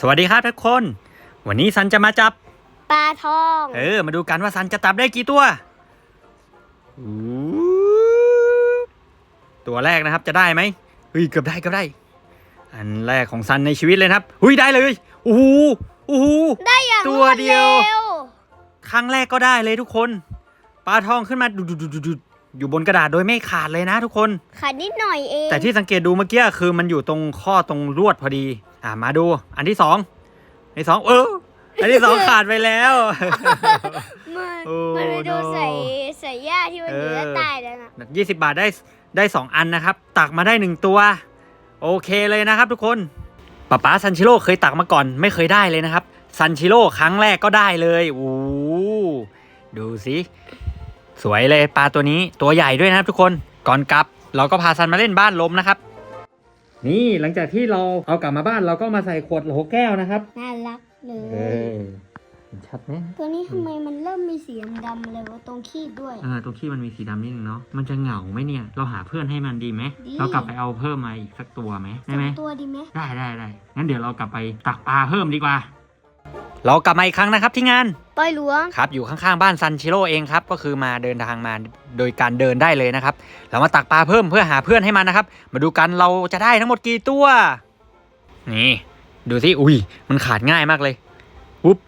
สวัสดีครับทุกคน วันนี้ซันจะมาจับ ปลาทอง เออ มาดูกันว่าซันจะจับได้กี่ตัวอู้ตัวแรกนะครับจะได้ไหมเฮ้ยเกือบได้เกือบได้ อันแรกของซันในชีวิตเลยนะครับหุยได้เลยโอ้โหโอ้โหได้อย่างตัวเดียวรร็ครั้งแรกก็ได้เลยทุกคน ปลาทองขึ้นมาดุดๆๆๆอยู่บนกระดาษโดยไม่ขาดเลยนะทุกคน ขาดนิดหน่อยเอง แต่ที่สังเกตดูเมื่อกี้คือมันอยู่ตรงข้อตรงลวดพอดี อ่ามาดูอันที่สองอันที่สองเอออันที่สองขาดไปแล้ว มันโอ้มันไปดู no ใส่ใส่หญ้าที่มันอยู่เออ ด้านใต้แล้วนะยี่สิบาทได้ได้สองอันนะครับ ตักมาได้หนึ่งตัว โอเคเลยนะครับทุกคนป๊าป๊าซันชิโร่เคยตักมาก่อน ไม่เคยได้เลยนะครับซันชิโร่ครั้งแรกก็ได้เลยโอ้ดูสิสวยเลยปลาตัวนี้ตัวใหญ่ด้วยนะครับทุกคนก่อนกลับ เราก็พาซันมาเล่นบ้านลมนะครับ นี่หลังจากที่เราเอากลับมาบ้านเราก็มาใส่ขวดโหลแก้วนะครับ น่ารักเลเอยอเห็นชัดไหมตัวนี้ทำไมมันเริ่มมีสีดำๆเลยวะตรงขี้ด้วยเออตัวขี้มันมีสีดำนิดนึงเนาะมันจะเหงาไหมเนี่ย เราหาเพื่อนให้มันดีไหมดี เรากลับไปเอาเพิ่มมาอีกสักตัวไหมสได้อไหมงตัวดีไหมได้ได้ได้งั้นเดี๋ยวเรากลับไปตักปลาเพิ่มดีกว่า เรากลับมาอีกครั้งนะครับที่งานปล่อยหลวงครับอยู่ข้างๆบ้านซันชิโร่เองครับก็คือมาเดินทางมาโดยการเดินได้เลยนะครับ เรามาตักปลาเพิ่มเพื่อหาเพื่อนให้มันนะครับ มาดูกันเราจะได้ทั้งหมดกี่ตัว นี่ ดูสิอุ้ยมันขาดง่ายมากเลยปุ๊บ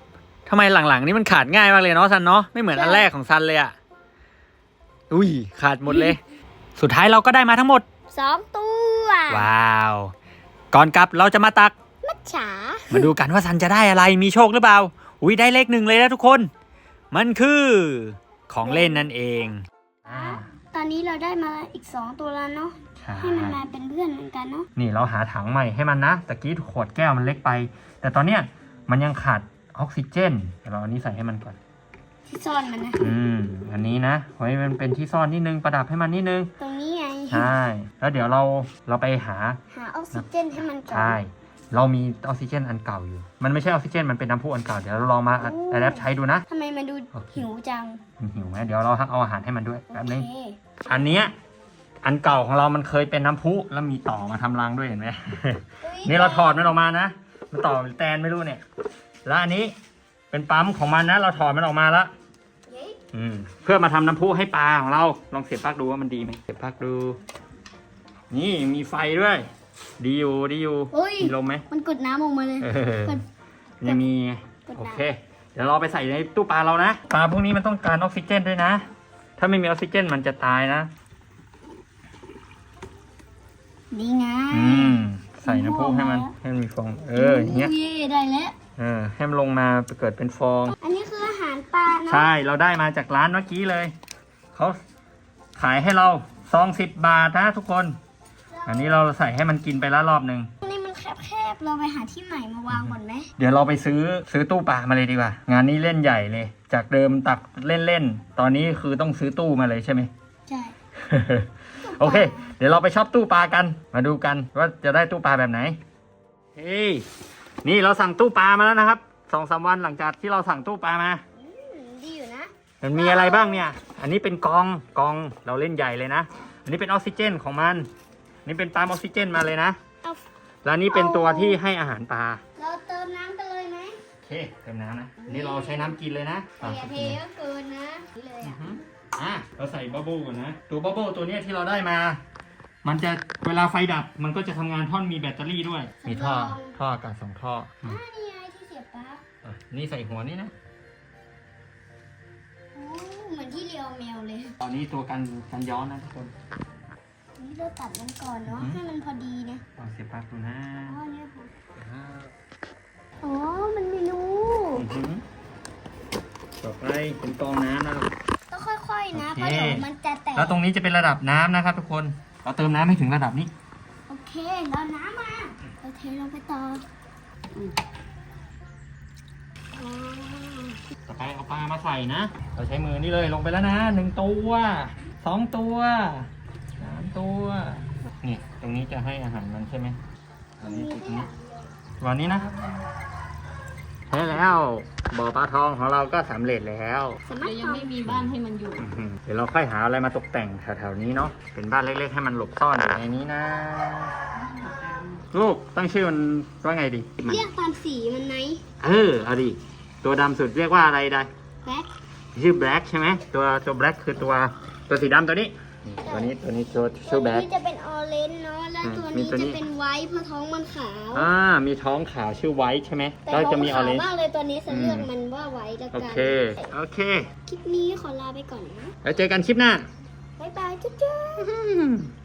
ทำไมหลังๆ นี่มันขาดง่ายมากเลยเนาะซันเนาะไม่เหมือนอันแรกของซันเลยอะอุ้ยขาดหมดเลย สุดท้ายเราก็ได้มาทั้งหมดสองตัว ว้าว ก่อนกลับเราจะมาตักมัจฉา มาดูกันว่าซันจะได้อะไรมีโชคหรือเปล่า อุ้ยได้เลขหนึ่งเลยนะทุกคน มันคือของเล่นนั่นเองอ่าตอนนี้เราได้มาอีกสองตัวแล้วเนาะใช่ให้มันมาเป็นเพื่อนเหมือนกันเนาะนี่เราหาถังใหม่ให้มันนะตะกี้ขวดแก้วมันเล็กไป แต่ตอนเนี้ยมันยังขาดออกซิเจนเดี๋ยวเราเอาอันนี้ใส่ให้มันก่อน ที่ซ่อนมันนะอืมอันนี้นะไว้มันเป็นที่ซ่อนนิดนึงประดับให้มันนิดนึง ตรงนี้ไงใช่แล้วเดี๋ยวเราเราไปหาหาออกซิเจนให้มันก่อนใช่ เรามีออกซิเจนอันเก่าอยู่ มันไม่ใช่ออกซิเจน มันเป็นน้ำพุอันเก่า เดี๋ยวเราลองมาอัดแอปใช้ดูนะ ทำไมมันดูโอเค หิวจัง มันหิวไหมเดี๋ยวเราเอาอาหารให้มันด้วยแป๊บนึง โอเคอันเนี้ยอันเก่าของเรามันเคยเป็นน้ำพุแล้วมีต่อมาทำรังด้วยเห็นไหม นี่เราถอดมันออกมานะ มันต่อเป็นแตนไม่รู้เนี่ย แล้วอันนี้เป็นปั๊มของมันนะ เราถอดมันออกมาแล้ว เย้อืม เพื่อมาทำน้ำพุให้ปลาของเรา ลองเสียบปลั๊กดูว่ามันดีไหมเสียบปลั๊กดู นี่มีไฟด้วย ดีอยู่ดีอยู่เฮ้ย มีลมไหมมันกดน้ำออกมาเลยเออกด ยังมีไงกดโอน้ำเค เดี๋ยวเราไปใส่ในตู้ปลาเรานะปลาพวกนี้มันต้องการออกซิเจนด้วยนะ ถ้าไม่มีออกซิเจนมันจะตายนะ นี่ไงอืม ใส่น้ำพุให้มันให้มันมีฟอง เอออย่างเงี้ยโเได้แล้ว เออให้มันลงมาเกิดเป็นฟอง อันนี้คืออาหารปลาเนาะใช่เราได้มาจากร้านเมื่อกี้เลย เขาขายให้เราซองสิบบาทนะทุกคน อันนี้เราใส่ให้มันกินไปแล้วรอบหนึ่งอันนี้มันแคบๆ เราไปหาที่ใหม่มาวางก่อนไหม เดี๋ยวเราไปซื้อซื้อตู้ปลามาเลยดีกว่า งานนี้เล่นใหญ่เลย จากเดิมตักเล่นๆ ตอนนี้คือต้องซื้อตู้มาเลยใช่ไหม ใช่ โอเค เดี๋ยวเราไปช็อปตู้ปลากัน มาดูกันว่าจะได้ตู้ปลาแบบไหน เฮ้ย นี่เราสั่งตู้ปลามาแล้วนะครับสองสามวันหลังจากที่เราสั่งตู้ปลามาอืมดีอยู่นะ มันมีอะไรบ้างเนี่ย อันนี้เป็นกองกองเราเล่นใหญ่เลยนะ อันนี้เป็นออกซิเจนของมัน นี่เป็นปั๊มออกซิเจนมาเลยนะ เอาแล้วนี่เป็นตัวที่ให้อาหารปลา เราเติมน้ำกันเลยไหมโอเคเติมน้ำนะอันนี้เราใช้น้ำกินเลยนะแต่อย่าเทก็เกินนะนี่เลยอืออะฮึอะเราใส่บับเบิ้ลก่อนนะ ตัวบับเบิ้ลตัวเนี้ยที่เราได้มา มันจะเวลาไฟดับ มันก็จะทำงานท่อนมีแบตเตอรี่ด้วย มีท่อ ท่ออากาศสองท่ออืมอ่านี่ไงที่เสียบปลั๊กอะนี่ใส่หัวนี่นะ โอ้เหมือนที่เรียวแมวเลย ตอนนี้ตัวกันกันย้อนนะทุกคน นี่เราตัดมันก่อนเนาะอือฮึให้มันพอดีนะลองเสียบปลั๊กดูนะอ๋อเนี่ยผมอ่าอ๋อ มันไม่รู้อือหือต่อไปเป็นกรองน้ำนะลูกต้องค่อยๆนะ โอเพเคราะเดี๋ยวมันจะแตก แล้วตรงนี้จะเป็นระดับน้ำนะครับ ทุกคน เราเติมน้ำให้ถึงระดับนี้ โอเค เราน้ำมาเราเทลงไปต่ออืมอ๋อต่อไปเอาปลามาใส่นะ เราใช้มือนี่เลยลงไปแล้วนะหนึ่งตัวสองตัวสาม ตัว นี่ ตรงนี้จะให้อาหารมันใช่ไหมอันนี้ตรงนี้วันนี้นะใช่แล้วบ่อปลาทองของเราก็สำเร็จแล้วสามารถเดี๋ยวยังทำไม่มีบ้านให้มันอยู่อื้อหือเดี๋ยวเราค่อยหาอะไรมาตกแต่งแถวๆนี้เนาะเป็นบ้านเล็กๆให้มันหลบซ่อนอยู่ในนี้นะ ลูกตั้งชื่อมันว่าไงดีมันเรียกตามสีมันไหมเออเอาดิตัวดำสุดเรียกว่าอะไรได้แบ็คชื่อแบล็กใช่ไหมตัวตัวแบล็กคือตัวตัวสีดำตัวนี้นี่ ตัวนี้ตัวนี้ตัวตัชื่วอแบล็กนี้จะเป็นออเรนจ์เนาะ แล้วอืมตัวมีนี้ตัวนี้ จะเป็นไวท์เพราะท้องมันขาวอ่ามีท้องขาวชื่อไวท์ใช่ไหมแต่แล้วท้องจะมีออขาวเรนจ์ มากเลยตัวนี้จะเลือกอืม มันว่าไวท์แล้วโอกันเค โอเค คลิปนี้ขอลาไปก่อนนะ แล้วเจอกันคลิปหน้า บ๊ายบายจุ๊บจุ๊บ